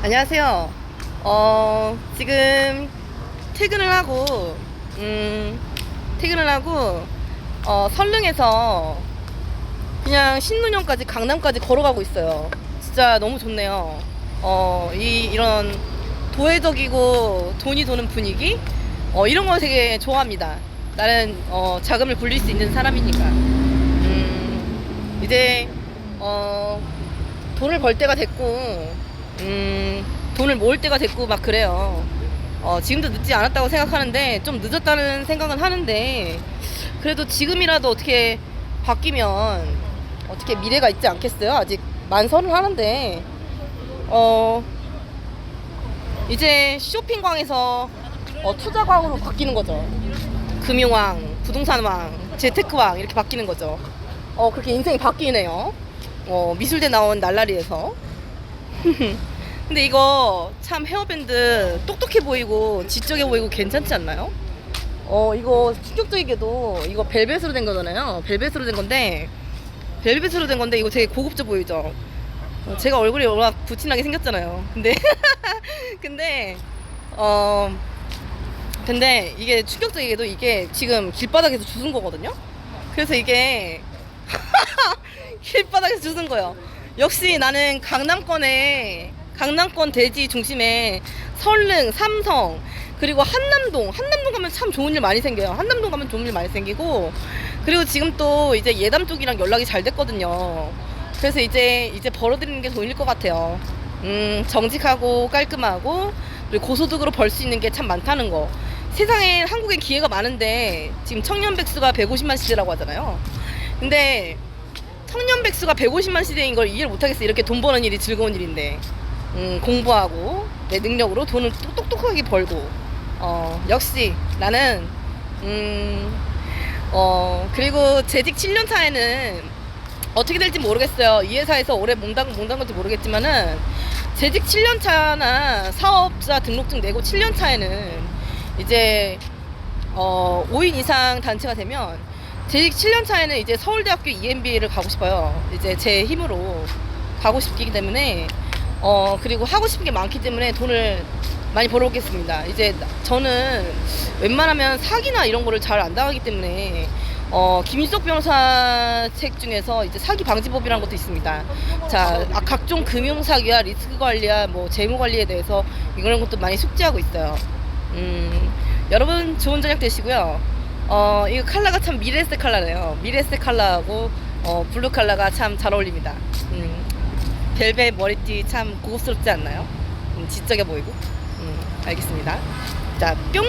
안녕하세요. 어, 지금 퇴근을 하고, 음, 퇴근을 하고, 어, 설릉에서 그냥 신논현까지 강남까지 걸어가고 있어요. 진짜 너무 좋네요. 어, 이, 이런 도회적이고 돈이 도는 분위기? 어, 이런 거 되게 좋아합니다. 나는, 어, 자금을 굴릴 수 있는 사람이니까. 음, 이제, 어, 돈을 벌 때가 됐고, 음, 돈을 모을 때가 됐고 막 그래요. 어, 지금도 늦지 않았다고 생각하는데 좀 늦었다는 생각은 하는데 그래도 지금이라도 어떻게 바뀌면 어떻게 미래가 있지 않겠어요? 아직 만선을 하는데 어 이제 쇼핑광에서 어, 투자광으로 바뀌는 거죠. 금융왕, 부동산왕, 재테크왕 이렇게 바뀌는 거죠. 어 그렇게 인생이 바뀌네요. 어 미술대 나온 날라리에서. 근데 이거 참 헤어밴드 똑똑해 보이고 지적해 보이고 괜찮지 않나요? 어 이거 충격적이게도 이거 벨벳으로 된 거잖아요. 벨벳으로 된 건데 벨벳으로 된 건데 이거 되게 고급져 보이죠. 어, 제가 얼굴이 워낙 부친하게 생겼잖아요. 근데 근데 어 근데 이게 충격적이게도 이게 지금 길바닥에서 주운 거거든요. 그래서 이게 길바닥에서 주운 거예요. 역시 나는 강남권에 강남권 대지 중심에 설릉, 삼성 그리고 한남동 한남동 가면 참 좋은 일 많이 생겨요. 한남동 가면 좋은 일 많이 생기고 그리고 지금 또 이제 예담 쪽이랑 연락이 잘 됐거든요. 그래서 이제 이제 벌어들이는 게 돈일 것 같아요. 음 정직하고 깔끔하고 그리고 고소득으로 벌 수 있는 게 참 많다는 거. 세상에 한국엔 기회가 많은데 지금 청년 백수가 150만 시대라고 하잖아요. 근데 청년 백수가 150만 시대인 걸 이해를 못하겠어. 이렇게 돈 버는 일이 즐거운 일인데. 음, 공부하고 내 능력으로 돈을 똑- 똑똑하게 벌고. 어, 역시 나는 음, 어, 그리고 재직 7년 차에는 어떻게 될지 모르겠어요. 이 회사에서 오래 몸담 몸담 건지 모르겠지만은 재직 7년 차나 사업자 등록증 내고 7년 차에는 이제 어, 5인 이상 단체가 되면 재직 7년 차에는 이제 서울대학교 EMBA를 가고 싶어요. 이제 제 힘으로 가고 싶기 때문에 어 그리고 하고 싶은 게 많기 때문에 돈을 많이 벌어오겠습니다. 이제 나- 저는 웬만하면 사기나 이런 거를 잘 안 당하기 때문에 어 김인석 변호사 책 중에서 이제 사기 방지법이라는 것도 있습니다. 자 아, 각종 금융 사기와 리스크 관리와 뭐 재무 관리에 대해서 이런 것도 많이 숙지하고 있어요. 음 여러분 좋은 저녁 되시고요. 어 이거 컬러가 참 미래색 컬러네요. 미래색 컬러하고 어 블루 컬러가 참 잘 어울립니다. 음. 벨벳 머리띠 참 고급스럽지 않나요? 음, 지적해 보이고. 음, 알겠습니다. 자, 뿅!